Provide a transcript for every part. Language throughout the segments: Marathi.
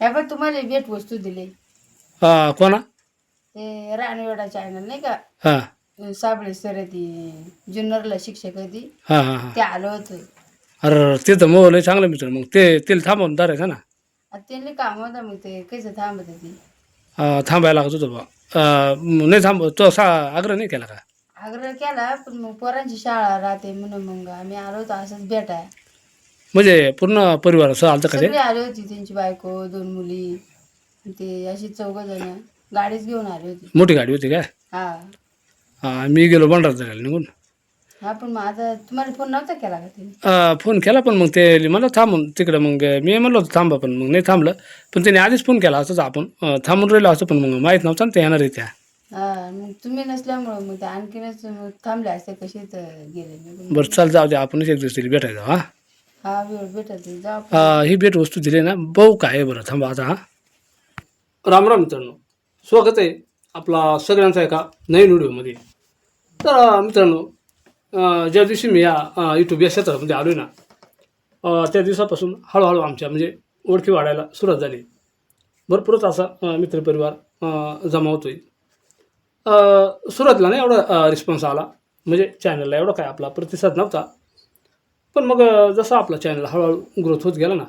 पण तुम्हाला भेट वस्तू दिली. हा कोणा? ते राणीवाडा चॅनल नाही का? हां. साबळे सर ती जुन्नरला शिक्षक आहे ती. हां हां हां. ते आलं होतं. अरे ते तर मग लय चांगलं मित्र मग. ते तिला थांबवून धरायचं ना? आता त्यांनी काम होतं मग ते कसं थांबत ती? हा, थांबायला लागत होतं बा. अं, नाही थांब तो सा आग्रह नाही केला का? आग्रह केला पण मग पोरांची शाळा राहते म्हणून मग आम्ही आलो होतो असंच भेटाय. म्हणजे पूर्ण परिवार असं आलं का ते? सगळी आली होती त्यांची बायको दोन मुली ते अशी चौघ जण गाडीच घेऊन आली होती. मोठी गाडी होती काय? हा. हा, मी गेलो भंडारा जायला निघून. हा पण आता तुम्हाला फोन नव्हता केला का अं, फोन केला पण मग ते मला थांबून तिकडं मग मी म्हणलो होतो थांबा पण मग नाही थांबलं. पण त्याने आधीच फोन केला असंच आपण अं, थांबून राहिलो असं पण मग माहीत नव्हतं ना ते येणार आहे त्या. हा मग तुम्ही नसल्यामुळं मग ते आणखीनच मग थांबले असते कसे तर गेले. बरं चाल जाऊ दे आपणच एक दिवस तिला भेटायचं हा. हा वेळ भेटत नाही. जाऊ आपण. अं, ही भेट वस्तू दिली ना भाऊ काय आहे बरं थांबा आता हा राम राम मित्रांनो स्वागत आहे आपला सगळ्यांचा एका नवीन व्हिडिओमध्ये तर अं, मित्रांनो अं, ज्या दिवशी मी या यूट्यूब या क्षेत्रामध्ये आलो ना अं, त्या दिवसापासून हळूहळू आमच्या म्हणजे ओळखी वाढायला सुरुवात झाली भरपूरच असा अं, मित्रपरिवार अं, जमा होतोय अं, सुरुवातीला नाही एवढा रिस्पॉन्स आला म्हणजे चॅनलला एवढा काय आपला प्रतिसाद नव्हता पण मग जसं आपला चॅनल हळूहळू ग्रोथ होत गेला ना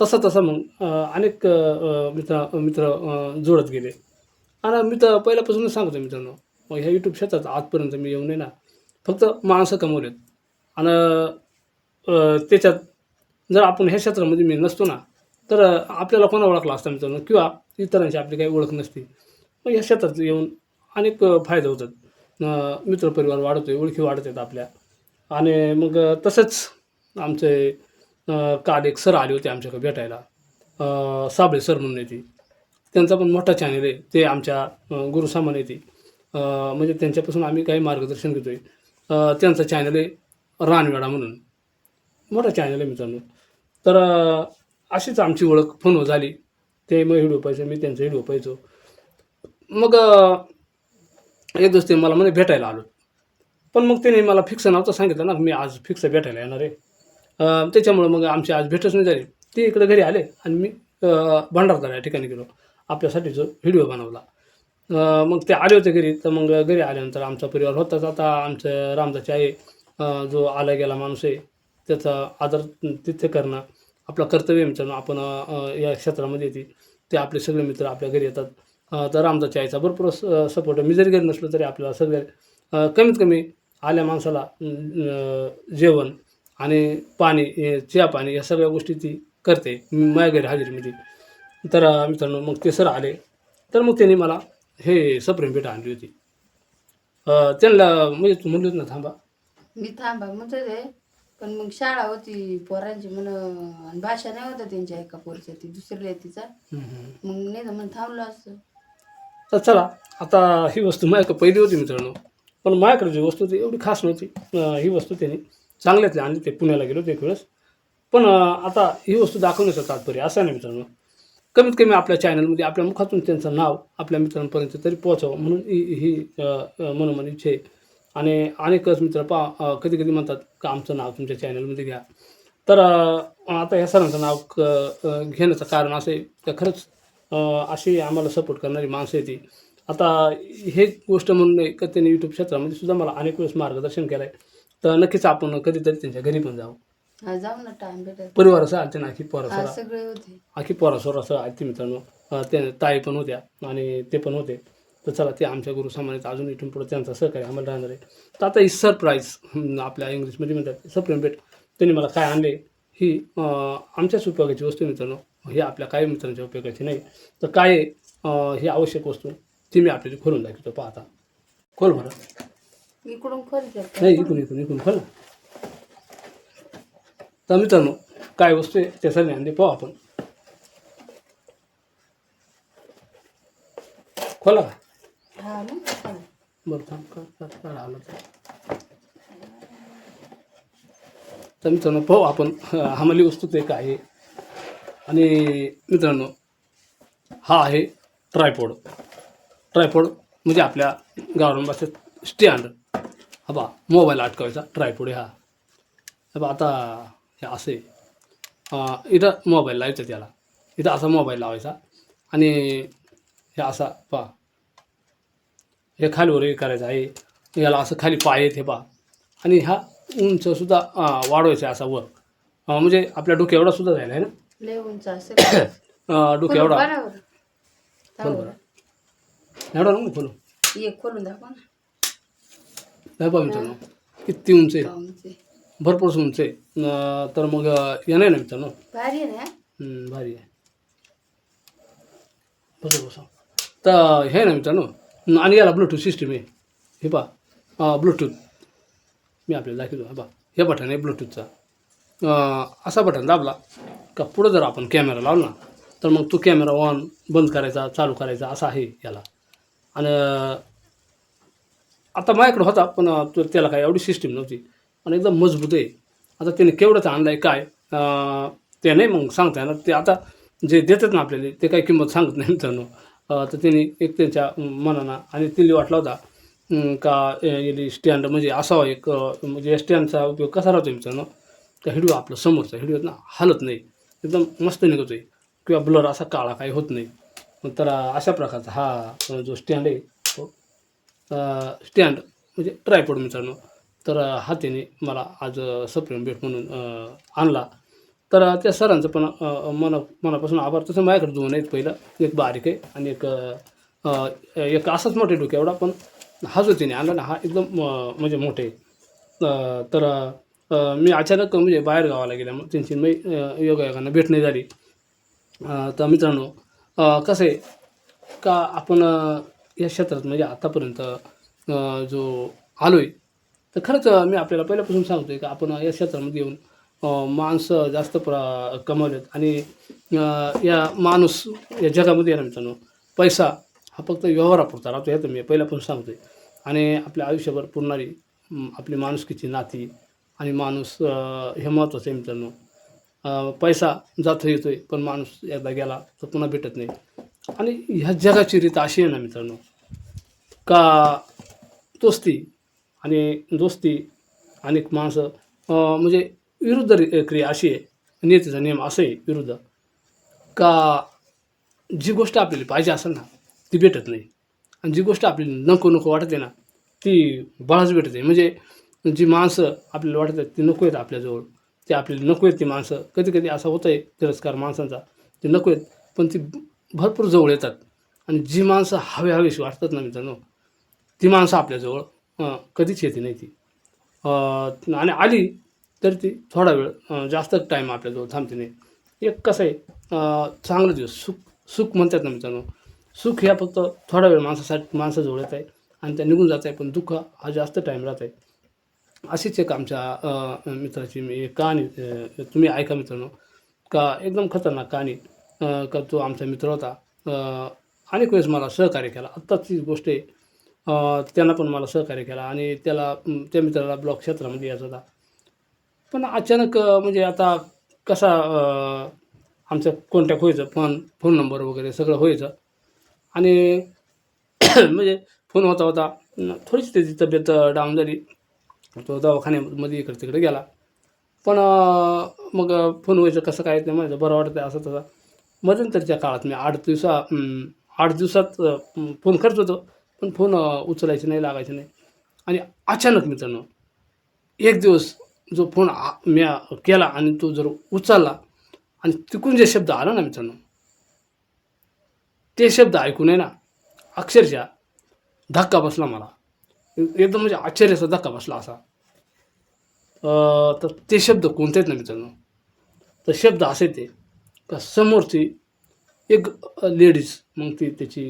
तसं तसं मग अनेक मित्र मित्र जुळत जोडत गेले. आणि मी तर पहिल्यापासूनच सांगतो मित्रांनो मग ह्या यूट्यूब क्षेत्रात आजपर्यंत मी येऊन नाही ना फक्त माणसं कमवलेत. आणि त्याच्यात जर आपण ह्या क्षेत्रामध्ये मी नसतो ना तर आपल्याला कोणा ओळखला असता मित्रांनो? किंवा इतरांची आपली काही ओळख नसती. मग ह्या क्षेत्रात येऊन अनेक फायदे होतात. अं, मित्रपरिवार वाढतोय ओळखी वाढत आहेत आपल्या. आणि मग तसंच आमचे काल एक सर आले होते आमच्याकडे भेटायला. साबळे सर म्हणून येते. त्यांचा पण मोठा चॅनल आहे. ते आमच्या गुरुसामान येते. म्हणजे त्यांच्यापासून आम्ही काही मार्गदर्शन घेतो आहे त्यांचा चॅनल आहे रानवेडा म्हणून. मोठा चॅनल आहे मित्रांनो. तर अशीच आमची ओळख फोनवर झाली. ते मग व्हिडिओ पाहिजे मी त्यांचा व्हिडिओ पाहिजो मग एक दिवस ते मला म्हणजे भेटायला आलो. पण मग त्याने मला फिक्स नव्हतं सांगितलं ना मी आज फिक्स भेटायला येणार आहे. त्याच्यामुळं मग आमची आज भेटच नाही झाली. ते इकडे घरी आले आणि मी भंडारदार या ठिकाणी गेलो. आपल्यासाठी जो व्हिडिओ बनवला. मग ते आले होते घरी तर मग घरी आल्यानंतर आमचा परिवार होताच. आता आमचं रामदाची आई जो आला गेला माणूस आहे त्याचा आदर तिथे करणं आपलं कर्तव्य मित्रांनो. आपण या क्षेत्रामध्ये येते. ते आपले सगळे मित्र आपल्या घरी येतात. तर रामदाच्या आईचा भरपूर सपोर्ट आहे. मी जरी घरी नसलो तरी आपल्याला सगळे कमीत कमी आल्या माणसाला जेवण आणि पाणी चहा पाणी या सगळ्या गोष्टी ती करते. माझ्या घरी हजेरीमध्ये तर मित्रांनो मग ते सर आले. तर मग त्यांनी मला हे सप्रेम भेट आणली होती. त्यांना म्हणजे तू म्हणली होती ना थांबा. मी थांबा म्हणतो ते पण मग शाळा होती पोरांची म्हण आणि भाषा नाही होता त्यांच्या एका पोरच्या ती दुसरी आहे तिचा. मग नाही तर म्हणून थांबलो असतं. तर चला आता ही वस्तू माझ्याकडे पहिली होती मित्रांनो. पण माझ्याकडे जी वस्तू ती एवढी खास नव्हती. ही वस्तू त्यांनी चांगल्यातली आणली ते पुण्याला गेलो ते एक वेळेस. पण आता ही वस्तू दाखवण्याचं तात्पर्य असं नाही मित्रांनो. कमीत कमी आपल्या चॅनलमध्ये आपल्या मुखातून त्यांचं नाव आपल्या मित्रांपर्यंत तरी पोहोचावं म्हणून ही ही मनोमन इच्छा आहे. आणि अनेकच मित्र पा कधी कधी म्हणतात का आमचं नाव तुमच्या चॅनलमध्ये घ्या. तर आता ह्या सरांचं नाव क घेण्याचं कारण असं आहे का खरंच अशी आम्हाला सपोर्ट करणारी माणसं आहे ती. आता हे गोष्ट म्हणून नाही का त्यांनी यूट्यूब क्षेत्रामध्ये सुद्धा मला अनेक वेळेस मार्गदर्शन केलं आहे तर नक्कीच आपण कधीतरी त्यांच्या घरी पण जाऊ. हा जाऊ ना टाइम भेटत परिवारासह आलते ना आखी हा पोरासोरा सगळे होते. आखी पोरासोरासह आलते मित्रांनो अं, ते ताई पण होत्या आणि ते पण होते. तर चला ते आमच्या गुरु सामान्यात अजून इथून पुढे त्यांचा सहकार्य आम्हाला राहणार आहे. तर आता ही सरप्राईज आपल्या इंग्लिशमध्ये म्हणतात सप्रेम भेट त्यांनी मला काय आणले? ही अं, आमच्याच उपयोगाची वस्तू आहे मित्रांनो. ही आपल्या काही मित्रांच्या उपयोगाची नाही. तर काय आहे, अं, ही आवश्यक वस्तू. ती मी आपल्याला खोलून दाखवतो पाहता खोल बरं इकडून करते नाही इकून इकून इकून खोल. तर मित्रांनो काय वस्तू आहे त्या सर्व आणली पाहू आपण. खोला का? हा. बरं थांब का आलं तर. तर मित्रांनो पाहू आपण आम्हाला वस्तू ते काय आहे. आणि मित्रांनो हा आहे ट्रायपॉड ट्रायपॉड म्हणजे आपल्या गावरान भाषेत स्टँड हा बा मोबाईल अटकावायचा. ट्रायपॉड हा. हा बा आता हे असे. इथं मोबाईल लावायचं त्याला. इथं असा मोबाईल लावायचा. आणि हे असा पा हे खालीवर हे करायचं आहे. याला असं खाली पाय आहेत हे पा आणि हा उंचसुद्धा वाढवायचा असा वर. म्हणजे आपल्या डोक्या एवढा सुद्धा जायला आहे ना डोक्या एवढा. बरोबर एवढा नको खोलू. एक खोलून दाखवा ना. मित्रांनो किती उंच आहे. भरपूर उंच आहे. तर मग हे नाही ना मित्रांनो? भारी आहे ना? हम्म, भारी आहे. बसा बसा. तर हे ना मित्रांनो आणि याला ब्लूटूथ सिस्टीम आहे. हे पहा. ब्लूटूथ मी आपल्याला दाखवतो हा पहा. हे बटन आहे ब्लूटूथचा अं, असा बटन दाबला का पुढं जर आपण कॅमेरा लावला तर मग तो कॅमेरा ऑन बंद करायचा चालू करायचा असा आहे याला. आणि आता माझ्याकडे होता पण त्याला काय एवढी सिस्टीम नव्हती. आणि एकदम मजबूत आहे. आता त्याने केवढंच आणलं आहे काय ते नाही मग सांगता येणार. ते आता जे देतात ना आपल्याला ते काही किंमत सांगत नाही मित्रांनो. तर त्यांनी एक त्यांच्या मनानं आणि तिने वाटला होता का याली स्टँड म्हणजे असावा एक म्हणजे स्टँडचा उपयोग कसा राहतो मित्रांनो? का हिडिओ आपलं समोरचा हिडिओ ना हलत नाही. एकदम मस्त निघतो आहे किंवा ब्लर असा काळा काही होत नाही. तर अशा प्रकारचा हा जो स्टँड आहे तो स्टँड म्हणजे ट्रायपॉड मित्रांनो. तर हा त्याने मला आज सप्रेम भेट म्हणून आणला. तर त्या सरांचं पण मना मनापासून आभार. तसं माझ्याकडे दोन आहेत पहिलं एक बारीक आहे आणि एक एक असाच मोठे डोके एवढा पण हा जो त्याने आणला ना हा एकदम म्हणजे मोठे आहे. तर मी अचानक म्हणजे बाहेर गावाला गेल्यामुळे त्यांची मी योगायोगांना भेट नाही झाली. तर मित्रांनो कसं आहे का आपण या क्षेत्रात म्हणजे आतापर्यंत जो आलो आहे तर खरंच मी आपल्याला पहिल्यापासून सांगतो आहे का आपण या क्षेत्रामध्ये येऊन माणसं जास्त प्र कमावलेत आणि या माणूस या जगामध्ये येणार मित्रांनो पैसा हा फक्त व्यवहारापुरता राहतो हे तर मी पहिल्यापासून सांगतो आहे आणि आपल्या आयुष्यभर पुरणारी आपली माणुसकीची नाती आणि माणूस हे महत्त्वाचं आहे मित्रांनो. पैसा जातो येतोय पण माणूस एकदा गेला तर पुन्हा भेटत नाही. आणि ह्या जगाची रीत अशी आहे ना मित्रांनो का दोस्ती आणि दोस्ती आणि माणसं म्हणजे विरुद्ध क्रिया अशी आहे नियतीचा नियम असं आहे विरुद्ध. का जी गोष्ट आपल्याला पाहिजे असेल ना ती भेटत नाही. आणि जी गोष्ट आपली नको नको वाटते ना ती बळाच भेटते म्हणजे जी माणसं आपल्याला वाटत आहेत ती नको आहेत आपल्याजवळ. ते आपल्याला नको आहेत ती माणसं. कधी कधी असा होतं आहे तिरस्कार माणसांचा. ते नको आहेत पण ती भरपूर जवळ येतात. आणि जी माणसं हवे हवेशी वाटतात ना मित्रांनो ती माणसं आपल्याजवळ कधीच येते नाही ती. आणि आली तर ती थोडा वेळ जास्त टाईम आपल्याजवळ थांबते नाही. एक कसं आहे चांगलं दिवस सुख सुख म्हणतात ना मित्रांनो. सुख ह्या फक्त थोडा वेळ माणसासाठी माणसाजवळ येत आहे आणि त्या निघून जात आहे पण दुःख हा जास्त टाईम राहत आहे. अशीच एक आमच्या मित्राची मी एक कहाणी तुम्ही ऐका मित्रांनो. का एकदम खतरनाक कहाणी का तो आमचा मित्र होता. अनेक वेळेस मला सहकार्य केला. आत्ताची गोष्ट आहे त्यांना पण मला सहकार्य केला आणि त्याला त्या मित्राला ब्लॉक क्षेत्रामध्ये यायचा होता. पण अचानक म्हणजे आता कसा आमचं कॉन्टॅक्ट व्हायचं फोन फोन नंबर वगैरे सगळं व्हायचं. आणि म्हणजे फोन होता होता थोडीशी त्याची तब्येत डाऊन झाली. तो दवाखान्यामध्ये इकडे तिकडे गेला. पण मग फोन व्हायचं कसं काय ते माझं बरं वाटतं असं तसं. मध्यंतरच्या काळात मी आठ दिवसा आठ दिवसात फोन करत होतो. पण फोन अं, उचलायचे नाही लागायचे नाही. आणि अचानक मित्रांनो एक दिवस जो फोन मी केला आणि तो जर उचलला आणि तिकून जे शब्द आला ना मित्रांनो ते शब्द ऐकून आहे ना. अक्षरशः धक्का बसला मला. एकदम म्हणजे आश्चर्याचा धक्का बसला असा? तर ते शब्द कोणते आहेत ना मित्रांनो? तर शब्द असे ते का समोरची एक लेडीज मग ती त्याची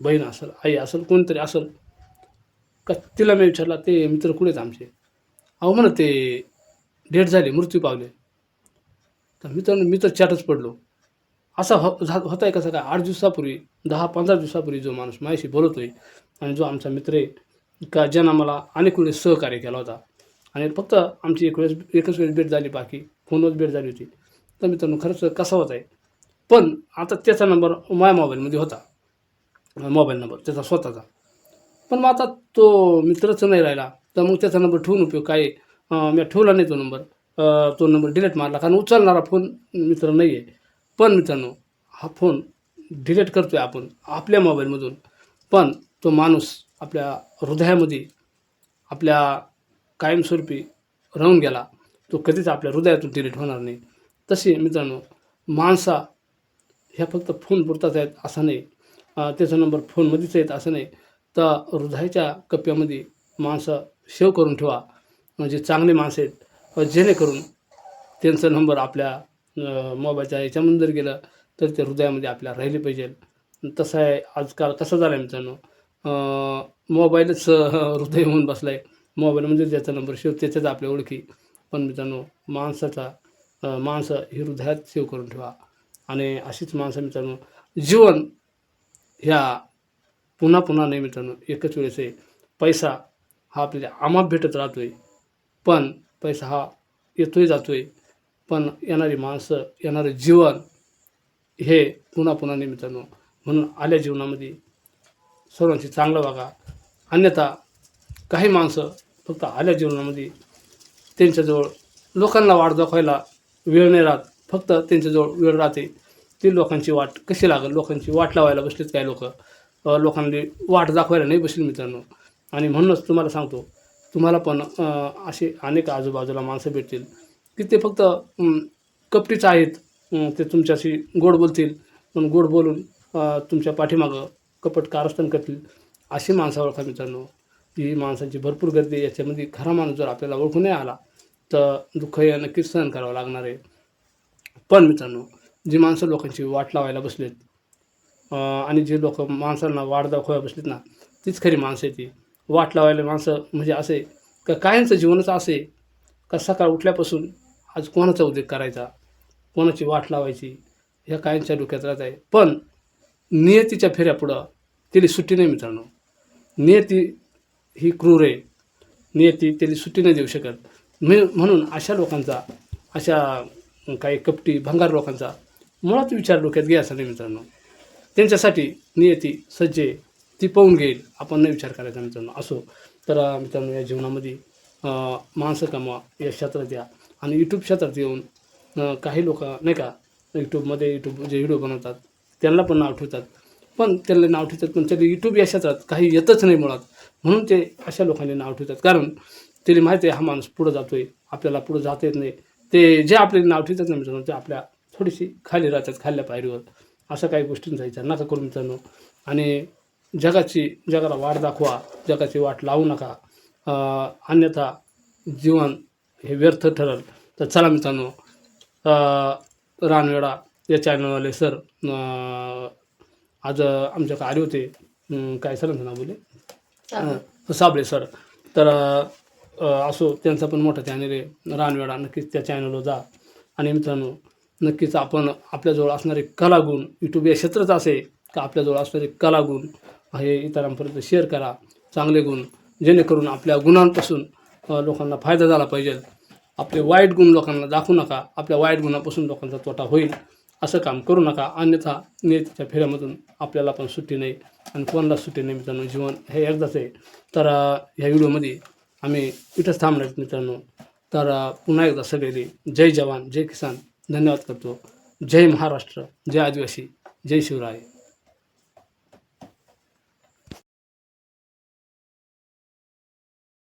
बहीण असेल आई असेल कोणतरी असेल का तिला मी विचारला ते मित्र कुठे आहेत आमचे? अहो म्हणा ते डेट झाले मृत्यू पावले. तर मित्रांनो मी तर चाटच पडलो. असा हो झा होता आहे कसं काय आठ दिवसापूर्वी दहा पंधरा दिवसापूर्वी जो माणूस माझ्याशी बोलतोय आणि जो आमचा मित्र आहे का ज्यानं मला अनेक वेळेस सहकार्य केला होता. आणि फक्त आमची एक वेळेस एकच वेळेस भेट झाली बाकी फोनवर भेट झाली होती. तर मित्रांनो खरंच कसा होत आहे पण आता त्याचा नंबर माझ्या मोबाईलमध्ये होता. मोबाईल नंबर त्याचा स्वतःचा. पण मग आता तो मित्रच नाही राहिला. तर मग त्याचा नंबर ठेवून उपयोग काय मी ठेवला नाही तो नंबर तो नंबर डिलीट मारला. कारण उचलणारा फोन मित्र नाही आहे पण मित्रांनो हा फोन डिलीट करतो आहे आपण आपल्या मोबाईलमधून पण तो माणूस आपल्या हृदयामध्ये आपल्या कायमस्वरूपी राहून गेला तो कधीच आपल्या हृदयातून डिलीट होणार नाही. तसे मित्रांनो माणसा ह्या फक्त फोन पुरताच आहेत असं नाही. त्याचा नंबर फोनमध्येच आहेत असं नाही. तर हृदयाच्या कप्प्यामध्ये माणसं सेव करून ठेवा. म्हणजे चांगले माणसं आहेत. जेणेकरून त्यांचा नंबर आपल्या मोबाईलच्या याच्यामधून जर गेलं तर ते हृदयामध्ये आपल्या राहिले पाहिजे तसं आहे आजकाल कसं झालं आहे मित्रांनो. मोबाईलच हृदय होऊन बसला आहे मोबाईलमध्ये म्हणजे ज्याचा नंबर शिव त्याच्याच आपल्या ओळखी. पण मित्रांनो माणसाचा माणसं ही हृदयात सेव करून ठेवा. आणि अशीच माणसं मित्रांनो जीवन ह्या पुन्हा पुन्हा नाही मित्रांनो एकच वेळेस आहे. पैसा हा आपल्याला आमाप भेटत राहतो आहे पण पैसा हा येतोय आहे पण येणारी माणसं येणारं जीवन हे पुन्हा पुन्हा नाही मित्रांनो. म्हणून आल्या जीवनामध्ये सर्वांची चांगलं वागा अन्यथा काही माणसं फक्त आल्या जीवनामध्ये त्यांच्याजवळ लोकांना वाट दाखवायला वेळ नाही राहत. फक्त त्यांच्याजवळ वेळ राहते. ती लोकांची वाट कशी लागेल? लोकांची वाट लावायला बसलीत काही लोक? लोकांनी वाट दाखवायला नाही बसली मित्रांनो. आणि म्हणूनच तुम्हाला सांगतो तुम्हाला पण असे अनेक आजूबाजूला माणसं भेटतील की ते फक्त कपटीच आहेत. ते तुमच्याशी गोड बोलतील. पण गोड बोलून तुमच्या पाठीमागं कपट कारस्थान करतील अशी माणसं ओळखा मित्रांनो ही माणसांची भरपूर गर्दी आहे. याच्यामध्ये खरा माणूस जर आपल्याला ओळखून नाही आला तर दुःख या नक्कीच सहन करावं लागणार आहे. पण मित्रांनो जी माणसं लोकांची वाट लावायला बसलेत आणि जे लोक माणसांना वाट दाखवायला बसलेत ना तीच खरी माणसं आहे ती. वाट लावायला माणसं म्हणजे असे का कायमचं जीवनच असे का सकाळ उठल्यापासून आज कोणाचा उद्योग करायचा कोणाची वाट लावायची ह्या कायमच्या डोक्यात राहत आहे. पण नियतीच्या फेऱ्या पुढं सुट्टी नाही मित्रांनो. नियती ही क्रूर आहे. नियती त्याला सुट्टी नाही देऊ शकत. मी म्हणून अशा लोकांचा अशा काही कपटी भंगार लोकांचा मुळात विचार डोक्यात घ्यायचा नाही मित्रांनो. त्यांच्यासाठी नियती सज्जे ती पाहून घेईल. आपण नाही विचार करायचा मित्रांनो. असो. तर मित्रांनो या जीवनामध्ये माणसं कमवा या क्षेत्रात या. आणि यूट्यूब क्षेत्रात येऊन काही लोक नाही का यूट्यूबमध्ये यूट्यूब जे व्हिडिओ बनवतात त्यांना पण नाव ठेवतात. पण त्यांना नाव ठेवतात पण त्याला यूट्यूब या क्षेत्रात काही येतच नाही मुळात. म्हणून ते अशा लोकांनी नाव ठेवतात. कारण त्याला माहिती आहे हा माणूस पुढं जातो आहे आपल्याला पुढं जाता येत नाही. ते जे आपल्याला नाव ठेवतात ना मित्रांनो ते आपल्या थोडीशी खाली राहतात खाल्ल्या पायरीवर. अशा काही गोष्टींचा विचार नका करू मित्रांनो. आणि जगाची जगाला वाट दाखवा जगाची वाट लावू नका. अन्यथा जीवन हे व्यर्थ ठरल. तर चला मित्रांनो रानवेडा या चॅनलवाले सर आज आमच्याकडे आले होते. काय सरांचं नाव बोले साबळे. सर तर असो त्यांचा पण मोठा चॅनल आहे. रानवेडा नक्कीच त्या चॅनलवर जा. आणि मित्रांनो नक्कीच आपण आपल्याजवळ असणारे कलागुण यूट्यूब या क्षेत्रच असे का आपल्याजवळ असणारे कलागुण हे इतरांपर्यंत शेअर करा. चांगले गुण जेणेकरून आपल्या गुणांपासून लोकांना फायदा झाला पाहिजे. आपले वाईट गुण लोकांना दाखवू नका. आपल्या वाईट गुणापासून लोकांचा तोटा होईल. असं काम करू नका. अन्यथा नियतीच्या फेऱ्यामधून आपल्याला पण सुट्टी नाही आणि कोणाला सुट्टी नाही मित्रांनो. जीवन हे एकदाच आहे. तर ह्या व्हिडिओमध्ये आम्ही इथंच थांबणार आहेत मित्रांनो. तर पुन्हा एकदा सगळे जय जवान जय किसान. धन्यवाद करतो. जय महाराष्ट्र जय आदिवासी जय शिवराय.